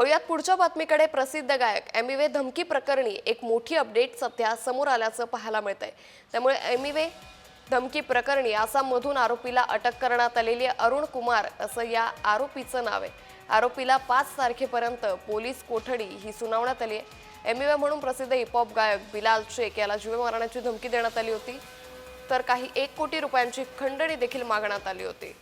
वळूयात पुढच्या बातमीकडे प्रसिद्ध गायक एमिवे धमकी प्रकरणी एक मोठी अपडेट सध्या समोर आल्याचं पाहायला मिळत आहे त्यामुळे एमिवे धमकी प्रकरणी आसाममधून आरोपीला अटक करण्यात आलेली आहे. अरुण कुमार असं या आरोपीचं नाव आहे. आरोपीला पाच तारखेपर्यंत पोलीस कोठडी ही सुनावण्यात आली आहे. एमिवे म्हणून प्रसिद्ध हिपहॉप गायक बिलाल शेख याला जीवे मारण्याची धमकी देण्यात आली होती. तर काही एक कोटी रुपयांची खंडणी देखील मागण्यात आली होती.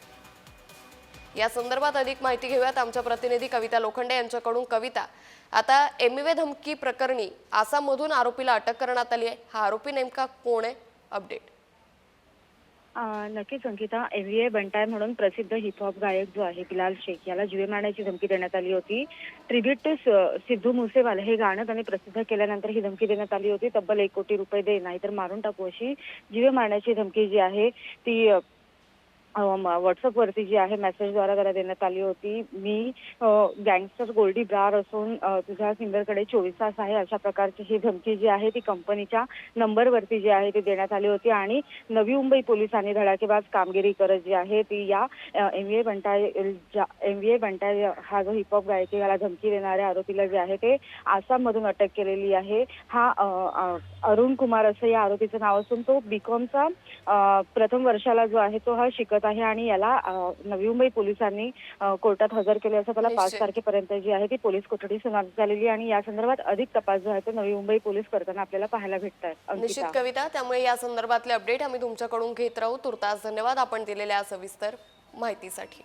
या संदर्भात अधिक माहिती घेऊयात आमच्या प्रतिनिधी कविता लोखंडे यांच्याकडून. कविता आता एमवे धमकी प्रकरणी आसाममधून आरोपीला अटक करण्यात आली आहे. हा आरोपी नेमका कोण आहे? अपडेट. नक्की नक्कीच अंकिता एव्हीए बंटाय म्हणून प्रसिद्ध हिपहॉप गायक जो आहे बिलाल शेख याला जीवे मारण्याची धमकी देण्यात आली होती. ट्रिब्यूट टू सिद्धू मुसेवाल हे गाणं त्याने प्रसिद्ध केल्यानंतर ही धमकी देण्यात आली होती. तब्बल एक कोटी रुपये दे नाहीतर मारून टाकू अशी जीवे मारण्याची धमकी जी आहे ती व्हॉट्सअपवरती जी आहे मेसेजद्वारा त्याला देण्यात आली होती. मी गँगस्टर गोल्डी ब्रार असून तुझ्या सिंगरकडे चोवीस तास आहे. अशा प्रकारची ही धमकी जी आहे ती कंपनीच्या नंबरवरती जी आहे ती देण्यात आली होती. आणि नवी मुंबई पोलिसांनी धडाकेबाज कामगिरी करत जी आहे ती या एम ए बंटाय एम ए बंटाय हा जो हिपहॉप गायक याला धमकी देणाऱ्या आरोपीला जे आहे ते आसाममधून अटक केलेली आहे. हा अरुण कुमार असं या आरोपीचं नाव असून तो बीकॉमचा प्रथम वर्षाला जो आहे तो हा शिकत आहे आणि याला नवी मुंबई पोलिसांनी कोर्टात हजर केले असं त्याला पाच निश्चित. तारखेपर्यंत जी आहे ती पोलीस कोठडी सुनावण्यात झालेली आणि या संदर्भात अधिक तपास जो आहे तो नवी मुंबई पोलीस करताना आपल्याला पाहायला भेटत निश्चित आहे कविता त्यामुळे या संदर्भातले अपडेट आम्ही तुमच्याकडून घेत राहू. तुर्तास धन्यवाद आपण दिलेल्या सविस्तर माहितीसाठी.